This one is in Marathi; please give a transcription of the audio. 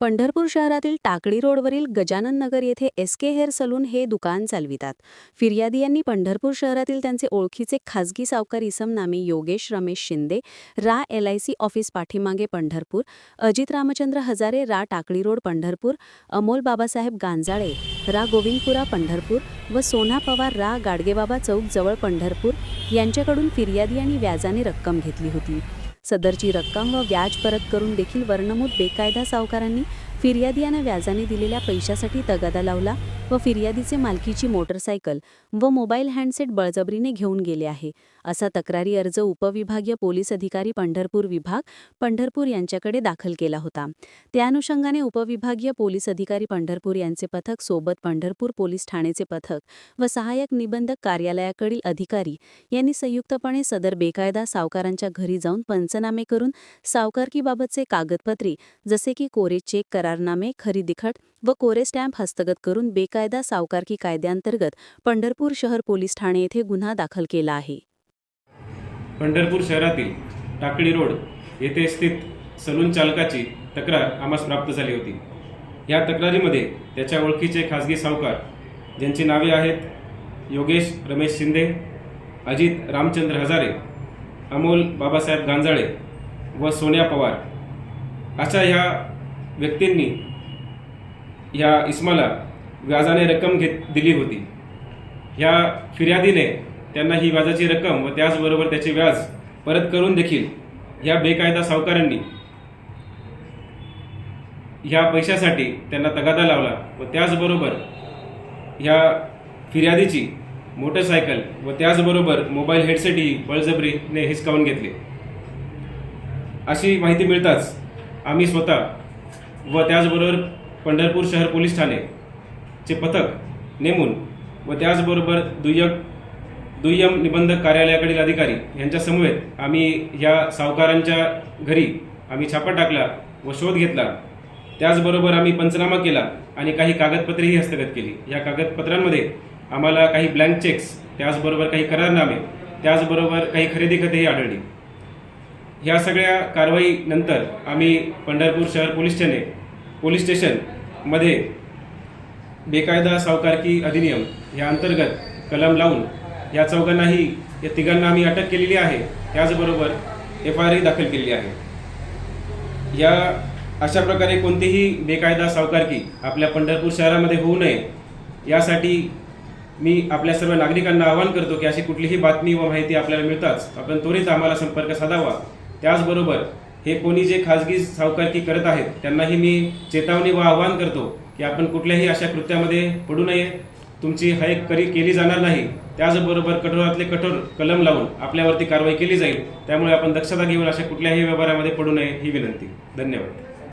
पंढरपूर शहरातील टाकळी रोडवरील गजानन नगर येथे एस के हेअर सलून हे दुकान चालवितात. फिर्यादी यांनी पंढरपूर शहरातील त्यांचे ओळखीचे खासगी सावकार इसम नामे योगेश रमेश शिंदे रा एल आय सी ऑफिस पाठीमागे पंढरपूर अजित रामचंद्र हजारे रा टाकळी रोड पंढरपूर अमोल बाबासाहेब गांजाळे रा गोविंदपुरा पंढरपूर व सोना पवार रा गाडगेबाबा चौक जवळ पंढरपूर यांच्याकडून फिर्यादी आणि व्याजाने रक्कम घेतली होती. सदरची रक्कम व व्याज परत करून देखील वर्णमूत बेकायदा सावकारांनी फिर्यादी यानं व्याजाने दिलेल्या पैशासाठी तगादा लावला व फिर्यादीचे मालकीची मोटरसायकल व मोबाईल हँडसेट बळजबरीने घेऊन गेले आहे. असा तक्रारी अर्ज उपविभागीय पोलीस अधिकारी पंढरपूर विभाग पंढरपूर यांच्याकडे दाखल केला होता. त्या अनुषंगाने उपविभागीय पोलीस अधिकारी पंढरपूर यांचे पथक सोबत पंढरपूर पोलीस ठाणेचे पथक व सहाय्यक निबंधक कार्यालयाकडील अधिकारी यांनी संयुक्तपणे सदर बेकायदा सावकारांच्या घरी जाऊन पंचनामे करून सावकारकीबाबतचे कागदपत्रे जसे की कोरे चेक करा करारनामे खरेदीखत व कोरे स्टॅम्प हस्तगत करून बेकायदा सावकारकी कायद्यांतर्गत पंढरपूर शहर पोलीस ठाणे येथे गुन्हा दाखल केला आहे. पंढरपूर शहरातील टाकळी रोड येथे स्थित सलून चालकाची तक्रार आम्हास प्राप्त झाली होती. या तक्रारीमध्ये त्याच्या ओळखीचे खाजगी सावकार ज्यांची नावे आहेत योगेश रमेश शिंदे अजित रामचंद्र हजारे अमोल बाबासाहेब गांजाळे व सोन्या पवार. अशा ह्या व्यक्तींनी ह्या इस्माला व्याजाने रक्कम घेत दिली होती. ह्या फिर्यादीने त्यांना ही व्याजाची रक्कम व त्याचबरोबर त्याचे व्याज परत करून देखील ह्या बेकायदा सावकारांनी ह्या पैशासाठी त्यांना तगादा लावला व त्याचबरोबर ह्या फिर्यादीची मोटरसायकल व त्याचबरोबर मोबाईल हेडसेटही बळजबरीने हिसकावून घेतले. अशी माहिती मिळताच आम्ही स्वतः व त्याचबरोबर पंढरपूर शहर पोलीस ठाणे चे पथक नेमून व त्याचबरोबर दुय्यम दुय्यम निबंधक कार्यालयाकडील अधिकारी यांच्या समवेत आम्ही या सावकारांच्या घरी आम्ही छापा टाकला व शोध घेतला. त्याचबरोबर आम्ही पंचनामा केला आणि काही कागदपत्रेही हस्तगत केली. या कागदपत्रांमध्ये आम्हाला काही ब्लँक चेक्स त्याचबरोबर काही करारनामे त्याचबरोबर काही खरेदी खतेही आढळली. ह्या सगळ्या कारवाईनंतर आम्ही पंढरपूर शहर पोलीस ठाणे पोलीस स्टेशनमध्ये बेकायदा सावकारकी अधिनियम या अंतर्गत कलम लावून या चौघांनाही या तिघांना आम्ही अटक केलेली आहे. त्याचबरोबर एफ आय आरही दाखल केलेली आहे. या अशा प्रकारे कोणतीही बेकायदा सावकारकी आपल्या पंढरपूर शहरामध्ये होऊ नये यासाठी मी आपल्या सर्व नागरिकांना आवाहन करतो की अशी कुठलीही बातमी व माहिती आपल्याला मिळताच आपण त्वरित आम्हाला संपर्क साधावा. त्याचबरोबर हे कोणी जे खाजगी सावकारकी करत आहेत त्यांनाही मी चेतावणी व आवाहन करतो की आपण कुठल्याही अशा कृत्यामध्ये पडू नये. तुमची हायक करी केली जाणार नाही. त्याचबरोबर कठोरातले कठोर कलम लावून आपल्यावरती कारवाई केली जाईल. त्यामुळे आपण दक्षता घेऊन अशा कुठल्याही व्यवहारामध्ये पडू नये ही विनंती. धन्यवाद.